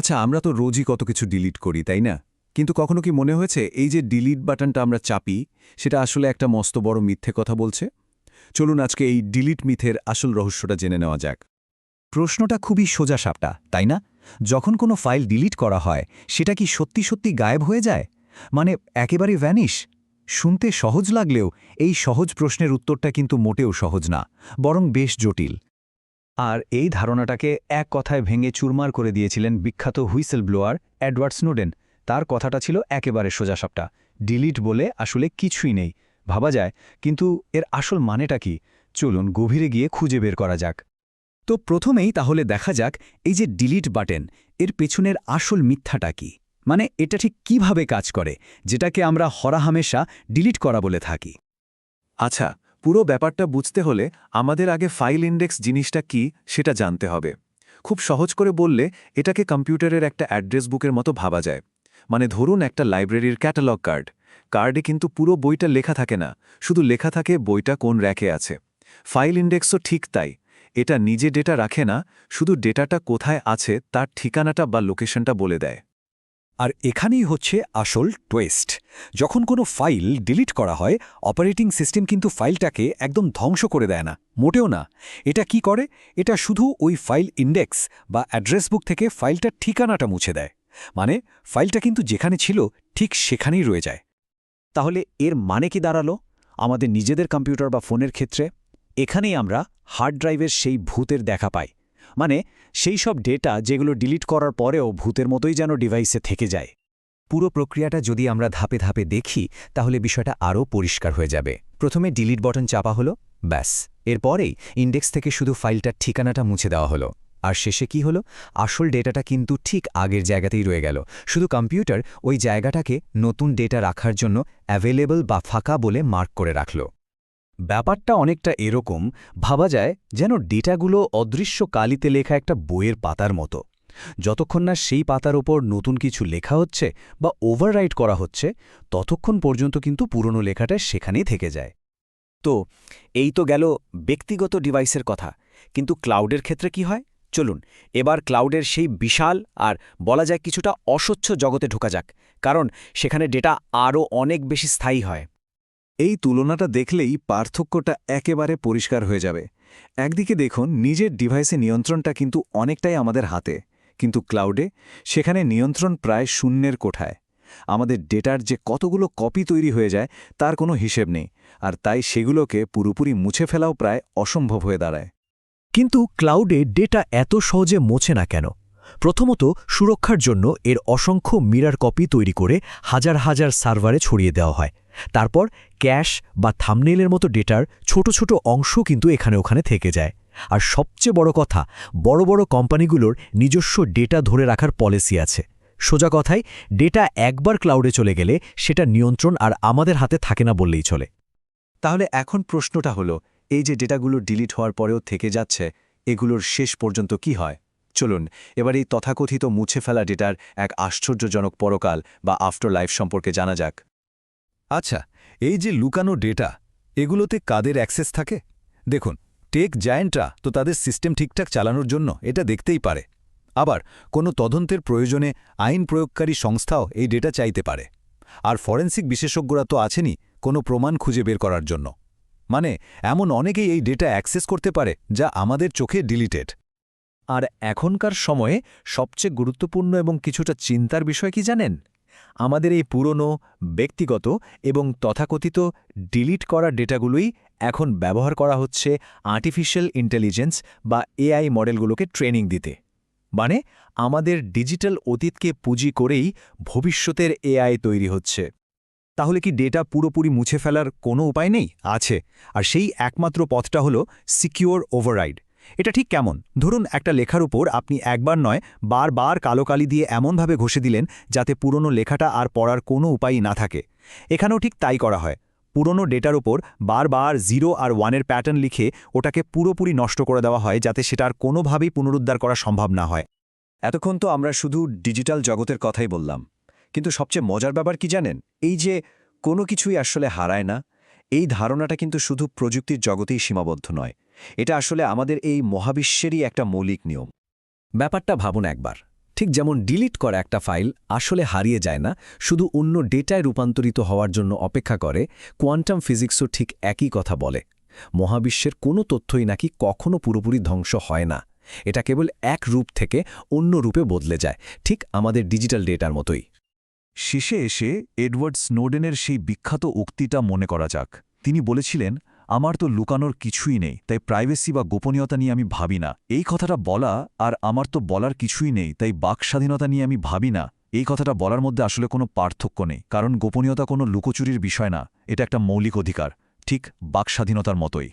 আচ্ছা আমরা তো রোজই কত কিছু ডিলিট করি, তাই না? কিন্তু কখনো কি মনে হয়েছে এই যে ডিলিট বাটনটা আমরা চাপি, সেটা আসলে একটা মস্ত বড় মিথ্যে কথা বলছে? চলুন আজকে এই ডিলিট মিথের আসল রহস্যটা জেনে নেওয়া যাক। প্রশ্নটা খুবই সোজা সাপটা, তাই না? যখন কোনো ফাইল ডিলিট করা হয়, সেটা কি সত্যি সত্যি গায়েব হয়ে যায়? মানে একেবারে ভ্যানিশ শুনতে সহজ লাগলেও এই সহজ প্রশ্নের উত্তরটা কিন্তু মোটেও সহজ না, বরং বেশ জটিল। আর এই ধারণাটাকে এক কথায় ভেঙে চুরমার করে দিয়েছিলেন বিখ্যাত হুইসেল ব্লোয়ার অ্যাডওয়ার্ড স্নোডেন। তার কথাটা ছিল একেবারে সোজাসাপটা। ডিলিট বলে আসলে কিছুই নেই। ভাবা যায়, কিন্তু এর আসল মানেটা কি? চলুন গভীরে গিয়ে খুঁজে বের করা যাক। তো প্রথমেই তাহলে দেখা যাক এই যে ডিলিট বাটন, এর পেছনের আসল মিথ্যাটা কি? মানে এটা ঠিক কীভাবে কাজ করে, যেটাকে আমরা হরাহামেশা ডিলিট করা বলে থাকি? আচ্ছা পুরো ব্যাপারটা বুঝতে হলে আমাদের আগে ফাইল ইন্ডেক্স জিনিসটা কি সেটা জানতে হবে। খুব সহজ করে বললে এটাকে কম্পিউটারের একটা অ্যাড্রেস বুকের মতো ভাবা যায়। মানে ধরুন একটা লাইব্রেরির ক্যাটালগ কার্ড। কার্ডে কিন্তু পুরো বইটা লেখা থাকে না, শুধু লেখা থাকে বইটা কোন র্যাকে আছে। ফাইল ইন্ডেক্সও ঠিক তাই। এটা নিজে ডেটা রাখে না, শুধু ডেটাটা কোথায় আছে, তার ঠিকানাটা বা লোকেশনটা বলে দেয়। আর এখানেই হচ্ছে আসল টুয়েস্ট যখন কোনো ফাইল ডিলিট করা হয় অপারেটিং সিস্টেম কিন্তু ফাইলটাকে একদম ধ্বংস করে দেয় না। মোটেও না। এটা কি করে? এটা শুধু ওই ফাইল ইন্ডেক্স বা অ্যাড্রেস বুক থেকে ফাইলটার ঠিকানাটা মুছে দেয়। মানে ফাইলটা কিন্তু যেখানে ছিল, ঠিক সেখানেই রয়ে যায়। তাহলে এর মানে কি দাঁড়াল? আমাদের নিজেদের কম্পিউটার বা ফোনের ক্ষেত্রে? এখানেই আমরা হার্ড ড্রাইভের সেই ভূতের দেখা পাই। মানে সেই সব ডেটা যেগুলো ডিলিট করার পরেও ভূতের মতোই যেন ডিভাইসে থেকে যায়। পুরো প্রক্রিয়াটা যদি আমরা ধাপে ধাপে দেখি, তাহলে বিষয়টা আরও পরিষ্কার হয়ে যাবে। প্রথমে ডিলিট বটন চাপা হলো, ব্যাস। এরপরেই ইন্ডেক্স থেকে শুধু ফাইলটার ঠিকানাটা মুছে দেওয়া হলো। আর শেষে কি হলো? আসল ডেটাটা কিন্তু ঠিক আগের জায়গাতেই রয়ে গেল। শুধু কম্পিউটার ওই জায়গাটাকে নতুন ডেটা রাখার জন্য অ্যাভেলেবল বা ফাঁকা বলে মার্ক করে রাখল। ব্যাপারটা অনেকটা এরকম, ভাবা যায় যেন ডেটাগুলো অদৃশ্য কালিতে লেখা একটা বইয়ের পাতার মতো। যতক্ষণ না সেই পাতার ওপর নতুন কিছু লেখা হচ্ছে বা ওভাররাইট করা হচ্ছে, ততক্ষণ পর্যন্ত কিন্তু পুরনো লেখাটা সেখানেই থেকে যায়। তো, এই তো গেল ব্যক্তিগত ডিভাইসের কথা। কিন্তু ক্লাউডের ক্ষেত্রে কি হয়? চলুন, এবার ক্লাউডের সেই বিশাল আর বলা যায় কিছুটা অস্বচ্ছ জগতে ঢোকা যাক। কারণ সেখানে ডেটা আরও অনেক বেশি স্থায়ী হয়। এই তুলনাটা দেখলেই পার্থক্যটা একেবারে পরিষ্কার হয়ে যাবে। একদিকে দেখুন, নিজের ডিভাইসে নিয়ন্ত্রণটা কিন্তু অনেকটাই আমাদের হাতে। কিন্তু ক্লাউডে সেখানে নিয়ন্ত্রণ প্রায় শূন্যের কোঠায়। আমাদের ডেটার যে কতগুলো কপি তৈরি হয়ে যায়, তার কোনো হিসেব নেই। আর তাই সেগুলোকে পুরোপুরি মুছে ফেলাও প্রায় অসম্ভব হয়ে দাঁড়ায়। কিন্তু ক্লাউডে ডেটা এত সহজে মোছে না কেন? প্রথমত, সুরক্ষার জন্য এর অসংখ্য মিরার কপি তৈরি করে হাজার হাজার সার্ভারে ছড়িয়ে দেওয়া হয়। তারপর ক্যাশ বা থামনেলের মতো ডেটার ছোট ছোট অংশ কিন্তু এখানে ওখানে থেকে যায়। আর সবচেয়ে বড় কথা, বড় বড় কোম্পানিগুলোর নিজস্ব ডেটা ধরে রাখার পলিসি আছে। সোজা কথায়, ডেটা একবার ক্লাউডে চলে গেলে সেটা নিয়ন্ত্রণ আর আমাদের হাতে থাকে না বললেই চলে। তাহলে এখন প্রশ্নটা হলো, এই যে ডেটাগুলো ডিলিট হওয়ার পরেও থেকে যাচ্ছে, এগুলোর শেষ পর্যন্ত কি হয়? চলুন, এবার এই তথাকথিত মুছে ফেলা ডেটার এক আশ্চর্যজনক পরকাল বা আফটার লাইফ সম্পর্কে জানা যাক। আচ্ছা এই যে লুকানো ডেটা, এগুলোতে কাদের অ্যাক্সেস থাকে? দেখুন, টেক জায়েন্টরা তো তাদের সিস্টেম ঠিকঠাক চালানোর জন্য এটা দেখতেই পারে। আবার, কোনো তদন্তের প্রয়োজনে আইন প্রয়োগকারী সংস্থাও এই ডেটা চাইতে পারে। আর ফরেন্সিক বিশেষজ্ঞরা তো আছেনই কোনো প্রমাণ খুঁজে বের করার জন্য। মানে এমন অনেকেই এই ডেটা অ্যাক্সেস করতে পারে যা আমাদের চোখে ডিলিটেড। আর এখনকার সময়ে সবচেয়ে গুরুত্বপূর্ণ এবং কিছুটা চিন্তার বিষয় কি জানেন? আমাদের এই পুরনো, ব্যক্তিগত এবং তথাকথিত ডিলিট করা ডেটাগুলোই এখন ব্যবহার করা হচ্ছে আর্টিফিশিয়াল ইন্টেলিজেন্স বা এআই মডেলগুলোকে ট্রেনিং দিতে। মানে আমাদের ডিজিটাল অতীতকে পুঁজি করেই ভবিষ্যতের এআই তৈরি হচ্ছে। তাহলে কি ডেটা পুরোপুরি মুছে ফেলার কোনো উপায় নেই? আছে। আর সেই একমাত্র পথটা হলো সিকিওর ওভাররাইড এটা ঠিক কেমন? ধরুন, একটা লেখার উপর আপনি একবার নয়, বারবার কালো কালি দিয়ে এমনভাবে ঘষে দিলেন যাতে পুরনো লেখাটা আর পড়ার কোনো উপায়ই না থাকে। এখানেও ঠিক তাই করা হয়। পুরনো ডেটার উপর বারবার জিরো আর ওয়ানের প্যাটার্ন লিখে ওটাকে পুরোপুরি নষ্ট করে দেওয়া হয় যাতে সেটা আর কোনোভাবেই পুনরুদ্ধার করা সম্ভব না হয়। এতক্ষণ তো আমরা শুধু ডিজিটাল জগতের কথাই বললাম। কিন্তু সবচেয়ে মজার ব্যাপার কি জানেন? এই যে কোনো কিছুই আসলে হারায় না, এই ধারণাটা কিন্তু শুধু প্রযুক্তির জগতেই সীমাবদ্ধ নয়। এটা আসলে আমাদের এই মহাবিশ্বেরই একটা মৌলিক নিয়ম। ব্যাপারটা ভাবুন একবার। ঠিক যেমন ডিলিট করা একটা ফাইল আসলে হারিয়ে যায় না, শুধু অন্য ডেটায় রূপান্তরিত হওয়ার জন্য অপেক্ষা করে, কোয়ান্টাম ফিজিক্সও ঠিক একই কথা বলে। মহাবিশ্বের কোনো তথ্যই নাকি কখনো পুরোপুরি ধ্বংস হয় না। এটা কেবল এক রূপ থেকে অন্য রূপে বদলে যায়, ঠিক আমাদের ডিজিটাল ডেটার মতোই। শেষে এসে এডওয়ার্ড স্নোডেনের সেই বিখ্যাত উক্তিটা মনে করা যাক। তিনি বলেছিলেন আমার তো লুকানোর কিছুই নেই, তাই প্রাইভেসি বা গোপনীয়তা নিয়ে আমি ভাবি না। এই কথাটা বলা আর আমার তো বলার কিছুই নেই, তাই বাক স্বাধীনতা নিয়ে আমি ভাবি না। এই কথাটা বলার মধ্যে আসলে কোনো পার্থক্য নেই, কারণ গোপনীয়তা কোনো লুকোচুরির বিষয় না, এটা একটা মৌলিক অধিকার, ঠিক বাক স্বাধীনতার মতোই।